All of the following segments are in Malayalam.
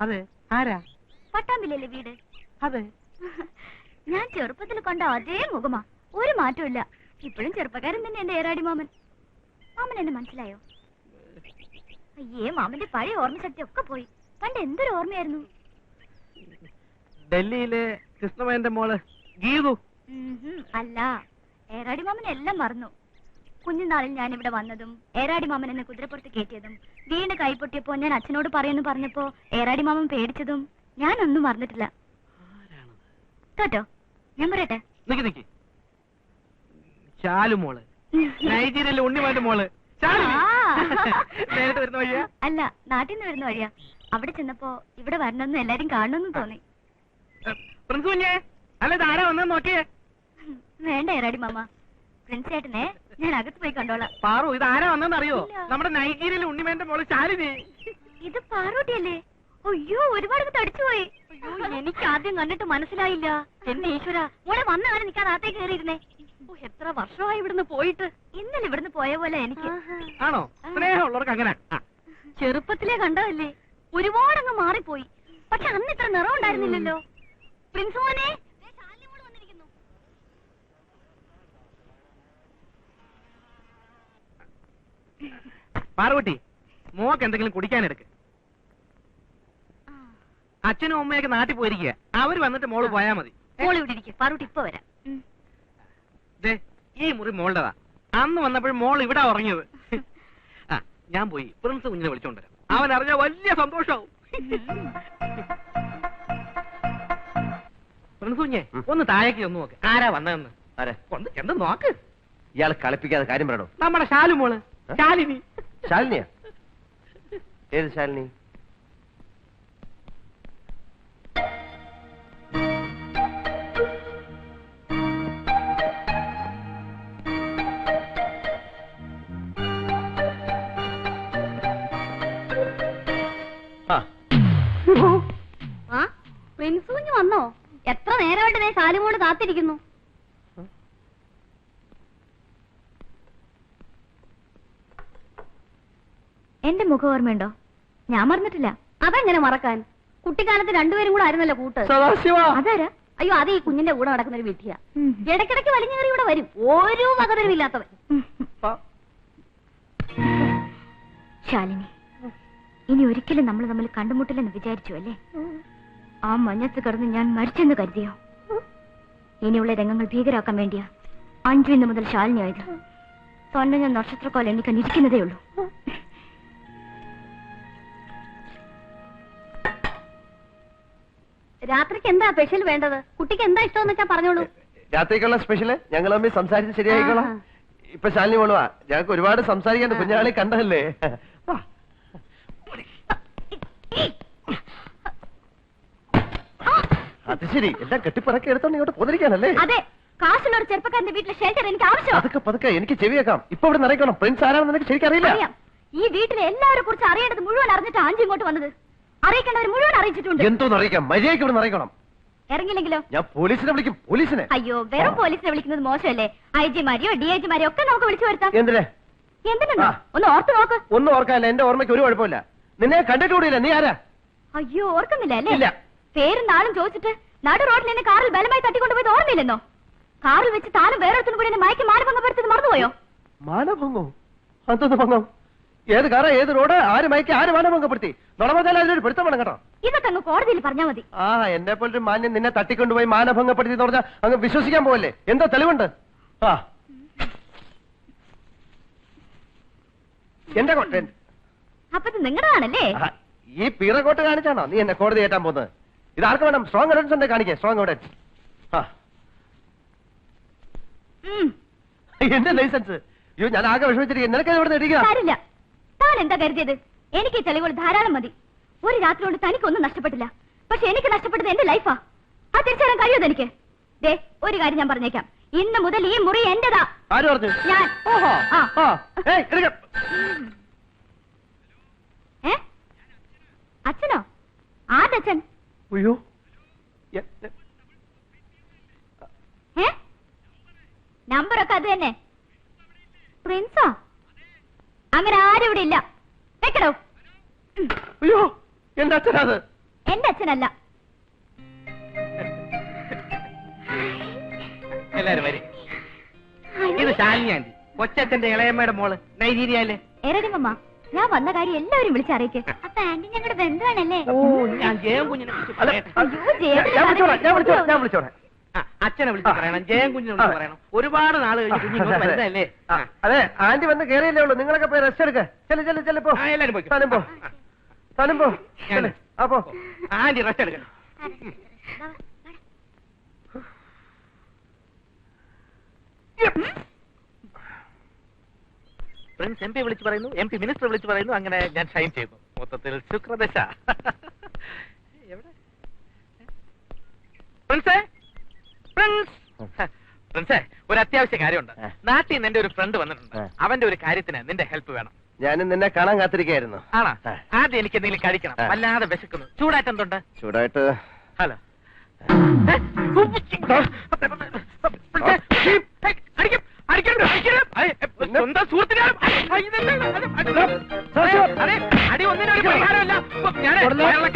ആരാ? പട്ടാമ്പിലല്ലേ വീട്? അതെ. ഞാൻ ചെറുപ്പത്തിൽ കണ്ട അതേ മുഖമാ. ഒരു മാറ്റമില്ല ഇപ്പോഴും ചെറുപ്പക്കാരൻ തന്നെ എന്റെ ഏറാടി മാമൻ. മാമൻ എന്നെ മനസ്സിലായോ? അയ്യേ മാമന്റെ പഴയ ഓർമ്മശക്തി ഒക്കെ പോയി. പണ്ട് എന്തൊരു ഓർമ്മയായിരുന്നു? ഡൽഹിയിലെ കൃഷ്ണമേന്റെ മോൾ ഗീതു. അല്ല. ഏറാടി മാമൻ എല്ലാം മറന്നു. കുഞ്ഞുനാളിൽ ഞാൻ ഇവിടെ വന്നതും ഏറാടി മാമൻ എന്നെ കുതിരപ്പുറത്ത് കയറ്റിയതും വീണ് കൈപൊട്ടിയപ്പോ ഞാൻ അച്ഛനോട് പറയുന്നു പറഞ്ഞപ്പോ ഏറാടി മാമൻ പേടിച്ചതും ഞാൻ ഞാനൊന്നും മറന്നിട്ടില്ല. കേട്ടോ ഞാൻ പറയട്ടെ? നിക്ക് നിക്ക്. ശാലു മോൾ. നൈജീരിയയിലെ ഉണ്ണിമാന്റെ മോൾ. ശാലിനി. ആ. നേരിട്ട് വരുന്ന വഴിയാ? അല്ല നാട്ടിൽ നിന്ന് വരുന്ന വഴിയാ. അവിടെ ചെന്നപ്പോ ഇവിടെ വരണമെന്ന് എല്ലാരും കാണണമെന്ന് തോന്നി. പ്രിൻസ് കുഞ്ഞേ അല്ല നോക്കിയേ. വേണ്ട ഏറാടി മാമ. പ്രിൻസ് ചേട്ടനെ ഞാൻ അകത്ത് പോയി കണ്ടോളാം. പാറു ഇത് ആരാ വന്നെന്ന് അറിയോ നമ്മുടെ നൈജീരിയയിലെ ഉണ്ണിമേന്റെ മോൾ ശാലിനി. ഇത് പാറൂട്ടിയല്ലേ? അയ്യോ ഒരുപാട് തടിച്ചുപോയി അയ്യോ എനിക്ക് ആദ്യം കണ്ടിട്ട് മനസ്സിലായില്ല. എന്റെ ഈശ്വര മോളെ വന്ന കാലം നിൽക്കാൻ അകത്തേക്ക് കയറിയിരുന്നേ. എത്ര വർഷമായി ഇവിടുന്ന് പോയിട്ട്? ഇന്നലെ ഇവിടുന്ന് പോയ പോലെ എനിക്ക്. ആണോ? സ്നേഹമുള്ളവർക്ക് അങ്ങനെ. ചെറുപ്പത്തിലേ കണ്ടതല്ലേ? ഒരുപാടങ്ങ് മാറിപ്പോയി. പക്ഷെ അന്ന് ഇത്ര നിറം ഉണ്ടായിരുന്നില്ലല്ലോ പ്രിൻസ് മോനെ ദേ ശാലിനി മോൾ വന്നിരിക്കുന്നു. പാറുകുട്ടി മോക്ക് എന്തെങ്കിലും കുടിക്കാനെടുക്ക്. അച്ഛനും അമ്മയൊക്കെ നാട്ടിൽ പോയിരിക്കുക അവർ വന്നിട്ട് മോൾ പോയാ മതി. മോൾ ഇവിടെ ഇരിക്കും. പാറൂട്ടി ഇപ്പൊ വരാം. ദേ ഈ മുറി മോളുടെതാ. അന്ന് വന്നപ്പോഴും മോൾ ഇവിടെ ഉറങ്ങിയത്. ആ ഞാൻ പോയി. പ്രിൻസ് കുഞ്ഞിനെ വിളിച്ചോണ്ടരാം അവൻ അറിഞ്ഞ വലിയ സന്തോഷാവും. പ്രിൻസ് കുഞ്ഞെ ഒന്ന് താഴേക്ക് ഒന്ന് നോക്ക്. ആരാ വന്നതെന്ന്? ആരെ? ഒന്ന് ചെന്ന് നോക്ക്. ഇയാൾ കളിപ്പിക്കാതെ കാര്യം പറയണോ? നമ്മുടെ ഷാലു മോൾ? ശാലിനി. ശാലിനിയാ? ഏത് ശാലിനി? പ്രിൻസ് കുഞ്ഞ് വന്നോ? എത്ര നേരമായിട്ട് നീ ശാലിമോട് കാത്തിരിക്കുന്നു? എന്റെ മുഖം ഓർമ്മയുണ്ടോ? ഞാൻ മറന്നിട്ടില്ല. അതെങ്ങനെ മറക്കാൻ? കുട്ടിക്കാലത്ത് രണ്ടുപേരും കൂടെ ആയിരുന്നല്ലോ കൂട്ട്. സദാശിവ! അതാരാ? അയ്യോ അത് ഈ കുഞ്ഞിന്റെ കൂടെ നടക്കുന്ന ഒരു വീട്ടിയാ ഇടയ്ക്കിടയ്ക്ക് വലിഞ്ഞു കയറി ഇവിടെ വരും. ഒരു വകതരമില്ലാത്തവൻ ശാലിനി ഇനി ഒരിക്കലും നമ്മൾ തമ്മിൽ കണ്ടുമുട്ടില്ലെന്ന് വിചാരിച്ചു അല്ലേ? ആ മഞ്ഞത്ത് കിടന്ന് ഞാൻ മരിച്ചെന്ന് കരുതിയോ? ഇനിയുള്ള രംഗങ്ങൾ ഭീകരാക്കാൻ വേണ്ടിയാ അഞ്ചു ഇന്ന് മുതൽ ശാലിനി ആയത് തന്നെ ഞാൻ നക്ഷത്രക്കോല എണ്ണിക്കാൻ ഇരിക്കുന്നതേ ഉള്ളൂ. രാത്രിക്ക് എന്താ സ്പെഷ്യൽ വേണ്ടത്? കുട്ടിക്ക് എന്താ ഇഷ്ടമെന്ന് വെച്ചാ പറഞ്ഞോളൂ. രാത്രിക്കുള്ള സ്പെഷ്യൽ ഞങ്ങൾ തമ്മിൽ സംസാരിച്ച് ശരിയായിക്കോളാം. ഇപ്പൊ ശാലിനി മോളുവാ ഞങ്ങൾക്ക് ഒരുപാട് സംസാരിക്കാൻ കുഞ്ഞാളെ കണ്ടതല്ലേ. അത് ശരി. എല്ലാം കെട്ടിപ്പറക്കി എടുത്തോണ്ട് ഇങ്ങോട്ട് പോതിരിക്കാനല്ലേ അതെ. കാശുള്ള ചെറുപ്പക്കാരന്റെ വീട്ടിലെ ഷെൽട്ടർ എനിക്ക് ആവശ്യം അതൊക്കെ പതുക്കെ എനിക്ക് ചെവിയേക്കാം. ഇപ്പൊ ഇവിടെ നിറയ്ക്കണം പ്രിൻസ് ആരാണെന്ന് എനിക്ക് ശരിക്കറിയില്ല. ഈ വീട്ടിലെ എല്ലാവരെ കുറിച്ച് അറിയേണ്ടത് മുഴുവൻ അറിഞ്ഞിട്ട് ആഞ്ചി ഇങ്ങോട്ട് വന്നത്. അറിയിക്കേണ്ടവർ മുഴുവൻ അറിയിച്ചിട്ടുണ്ട്. എന്തോന്ന് അറിയിക്കാം? മര്യാദയ്ക്ക് ഇവിടെ അറിയിക്കണം. ഇറങ്ങില്ലെങ്കിലോ? ഞാൻ പോലീസിനെ വിളിക്കും പോലീസിനെ. അയ്യോ വെറും പോലീസിനെ വിളിക്കുന്നത് മോശമല്ലേ? ഐ ജിമാരെയോ ഡി ഐ ജിമാരെയോ ഒക്കെ നമുക്ക് വിളിച്ചു വരുത്താം. എന്തിനാ? എന്തിനുണ്ടോ? ഒന്ന് ഓർത്ത് നോക്ക്. ഒന്നും ഓർക്കാനില്ല എന്റെ ഓർമ്മയ്ക്ക് ഒരു കുഴപ്പമില്ല. നിന്നെ കണ്ടിട്ടുകൂടിയില്ല നീ ആരാ? അയ്യോ ഓർക്കുന്നില്ല. അല്ലേ? പേരും നാളും ചോദിച്ചിട്ട് നടു റോഡിൽ എന്നെ കാറിൽ ബലമായി തട്ടിക്കൊണ്ടുപോയത് ഓർമ്മയില്ലെന്നോ? കാറിൽ വെച്ച് താനും വേറെ കൂടി എന്നെ മയക്കി മാനഭംഗപ്പെടുത്തിയത് മറന്നുപോയോ? മാനഭംഗം? അതൊന്ന് ഭംഗം? ഏത് കാറ ഏത് റോഡ് ആര് മയക്കി ആര് മാനഭംഗപ്പെടുത്തി നുണമതാല അതിനൊരു പിടുത്തം വേണം കേട്ടോ. ഇതൊക്കെ അങ്ങ് കോടതിയിൽ പറഞ്ഞാ മതി. ആ എന്നെ പോലൊരു മാന്യം നിന്നെ തട്ടിക്കൊണ്ടുപോയി മാനഭംഗപ്പെടുത്തി എന്ന് പറഞ്ഞാൽ അങ്ങ് വിശ്വസിക്കാൻ പോവല്ലേ? എന്താ തെളിവുണ്ട്. ആ. എന്റെ കോട്ട അപ്പൊ ഇത് ഈ പീറക്കോട്ട് കാണിച്ചാണോ നീ എന്നെ കോടതി കയറ്റാൻ പോകുന്നത്? ഇത് ആർക്ക് വേണം? സ്ട്രോങ് എവിഡൻസ് ഉണ്ട് കാണിക്കേ സ്ട്രോങ് എവിഡൻസ് ആ. എന്റെ ലൈസൻസ് അയ്യോ ഞാൻ ആകെ വിഷമിച്ചിരിക്കുന്നു നിനക്ക് ഇവിടെ നിന്ന് സാരില്ല താൻ എന്താ കരുതിയത്? എനിക്ക് തെളിവുകൾ ധാരാളം മതി. ഒരു രാത്രി കൊണ്ട് തനിക്കൊന്നും നഷ്ടപ്പെട്ടില്ല. പക്ഷെ എനിക്ക് നഷ്ടപ്പെട്ടത് എന്റെ ലൈഫാ ആ. തിരിച്ചറിയാൻ കഴിയുമോ എനിക്ക് ദേ ഒരു കാര്യം ഞാൻ പറഞ്ഞേക്കാം. ഇന്ന് മുതൽ ഈ മുറി എന്റേതാ. ഞാൻ. അച്ഛനോ? ആദച്ഛൻ അയ്യോ. നമ്പറൊക്കെ അത് തന്നെ പ്രിൻസോ അങ്ങനെ ആരും ഇവിടെ ഇല്ല വെക്കടോ ഉം. അയ്യോ എന്റെ അച്ഛനാത് എന്റെ അച്ഛനല്ല. എല്ലാരും വരെ. ഇത് ശാലിനി ആന്റി കൊച്ചച്ഛന്റെ ഇളയമ്മയുടെ മോൾ. നൈജീരിയയിലെ. എരടിമമ്മ ഞാൻ വന്ന കാര്യം എല്ലാവരും വിളിച്ചറിയിക്കേ അപ്പൊ ആന്റി ഞങ്ങളുടെ ബന്ധുവാണല്ലേ? ഓ ഞാൻ ജയം കുഞ്ഞിനെ വിളിച്ച് അല്ല, പറയട്ടെ. അയ്യോ, ജയേട്ടനെ ഞാൻ വിളിച്ചോളാം ഞാൻ വിളിച്ചോളാം ഞാൻ വിളിച്ചോളാം. ആ, അച്ഛനെ വിളിച്ച് പറയണം ജയം കുഞ്ഞിനെ വിളിച്ച് ആ. പറയണം. ഒരുപാട് നാൾ കഴിഞ്ഞ് കുഞ്ഞ് ഇങ്ങോട്ട് വരുന്നതല്ലേ ആ, അതെ ആന്റി വന്ന് കേറിയല്ലേ ഉള്ളൂ. നിങ്ങളൊക്കെ പോയി റെസ്റ്റ് എടുക്ക. ചെല്ലു ചെല്ലു ചെല്ലു പോ. ആ, എല്ലാരും പോയിക്കോ. താനും പോ. ആ. ആ. അപ്പോ ആന്റി റെസ്റ്റ് എടുക്കണം. പ്രിൻസ് എം പി വിളിച്ചു പറയുന്നു എം പി മിനിസ്റ്റർ വിളിച്ചു പറയുന്നു അങ്ങനെ ഞാൻ ഷൈൻ ചെയ്യുന്നു മൊത്തത്തിൽ ശുക്രദശ. എവിടെ പ്രിൻസ് പ്രിൻസ് പ്രിൻസ് ഒരു അത്യാവശ്യ കാര്യമുണ്ട്. നാട്ടിൽ നിന്ന് എന്റെ ഒരു ഫ്രണ്ട് വന്നിട്ടുണ്ട്. അവന്റെ ഒരു കാര്യത്തിന് നിന്റെ ഹെൽപ്പ് വേണം. ഞാനും നിന്നെ കാണാൻ കാത്തിരിക്കായിരുന്നു ആണോ. ആദ്യം എനിക്ക് എന്തെങ്കിലും കഴിക്കണം. അല്ലാതെ വിശക്കുന്നു. ചൂടായിട്ട് എന്തുണ്ട്? ചൂടായിട്ട് ഹലോ. സ്വന്തം സുഹൃത്തിനാണ് അടി പരിഹാരമല്ല ഞാൻ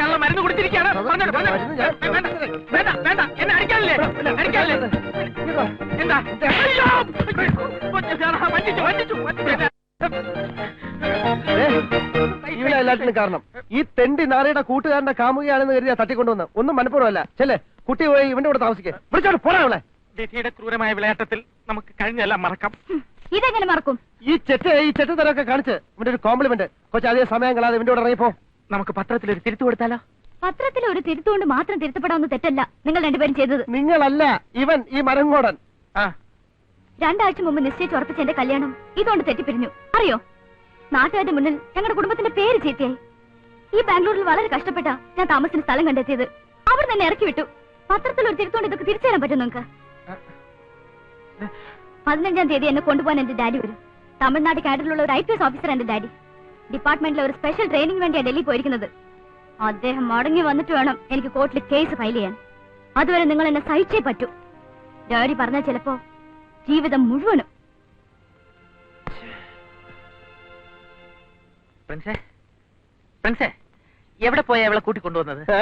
കള്ള മരുന്ന് കുടിച്ചിരിക്കുകയാണ്. വേണ്ട വേണ്ട എന്നെ അടിക്കാനില്ലേ? അടിക്കാനില്ലേ? എന്താ? അയ്യോ! വഞ്ചിച്ചു വഞ്ചിച്ചു വഞ്ചിച്ചു. ഏ, ഇവനാ എല്ലാത്തിനും കാരണം. ഈ തെണ്ടി നാളെയുടെ കൂട്ടുകാരന്റെ കാമുകയാണെന്ന് കരുതിയാ തട്ടിക്കൊണ്ടുവന്ന്. ഒന്നും മനഃപൂർവമല്ല. ചെല്ലേ. കുട്ടി പോയി ഇവന്റെ കൂടെ താമസിക്കേ. വിളിച്ചോട്ട് പോടാ അവളെ. ക്രൂരമായ വിളയാട്ടത്തിൽ നമുക്ക് കഴിഞ്ഞല്ല മറക്കാം. ഇതെങ്ങനെ മറക്കും? ഈ ചെറ്റ് ഈ ചെറ്റ് തരമൊക്കെ കാണിച്ച് ഇവന്റെ ഒരു കോംപ്ലിമെന്റ് കൊച്ചു അധികം സമയം കളാതെ ഇവന്റെ കൂടെ ഇറങ്ങിപ്പോ. നമുക്ക് പത്രത്തിൽ ഒരു തിരുത്തു കൊടുത്താലോ? പത്രത്തിൽ ഒരു തിരുത്തുകൊണ്ട് മാത്രം തിരുത്തപ്പെടാവുന്ന തെറ്റല്ല നിങ്ങൾ രണ്ടുപേരും ചെയ്തത്. നിങ്ങളല്ല ഇവൻ ഈ മരംകോടൻ ആ. രണ്ടാഴ്ച മുമ്പ് നിശ്ചയിച്ച് ഉറപ്പിച്ച എന്റെ കല്യാണം ഇതുകൊണ്ട് തെറ്റിപ്പിരിഞ്ഞു. അറിയോ? നാട്ടുകാരുടെ മുന്നിൽ ഞങ്ങളുടെ കുടുംബത്തിന്റെ പേര് ചീത്തയായി. ഈ ബാംഗ്ലൂരിൽ വളരെ കഷ്ടപ്പെട്ട ഞാൻ താമസിച്ച സ്ഥലം കണ്ടെത്തിയത് അവർ തന്നെ ഇറക്കി വിട്ടു. പത്രത്തിൽ ഒരു തിരുത്തോണ്ട് ഇതൊക്കെ തിരിച്ചു പറ്റും നിങ്ങൾക്ക്? പതിനഞ്ചാം തീയതി എന്നെ കൊണ്ടുപോകാൻ എന്റെ ഡാഡി വരും. തമിഴ്നാട് കാഡറിലുള്ള ഒരു ഐ പി എസ് ഓഫീസർ എന്റെ ഡാഡി. ഡിപ്പാർട്ട്മെന്റിലെ ഒരു സ്പെഷ്യൽ ട്രെയിനിങ് വേണ്ടിയാണ് ഡൽഹി പോയിരിക്കുന്നത്. അദ്ദേഹം മടങ്ങി വന്നിട്ട് വേണം എനിക്ക് കോർട്ടിൽ കേസ് ഫയൽ ചെയ്യാൻ. അതുവരെ നിങ്ങൾ എന്നെ സഹിച്ചേ പറ്റൂ. ഡാഡി പറഞ്ഞാൽ ചിലപ്പോ ജീവിതം മുഴുവനും പ്രിൻസേ പ്രിൻസേ എവിടെ പോയാ അവളെ കൂട്ടിക്കൊണ്ടുവന്നത് ഏ?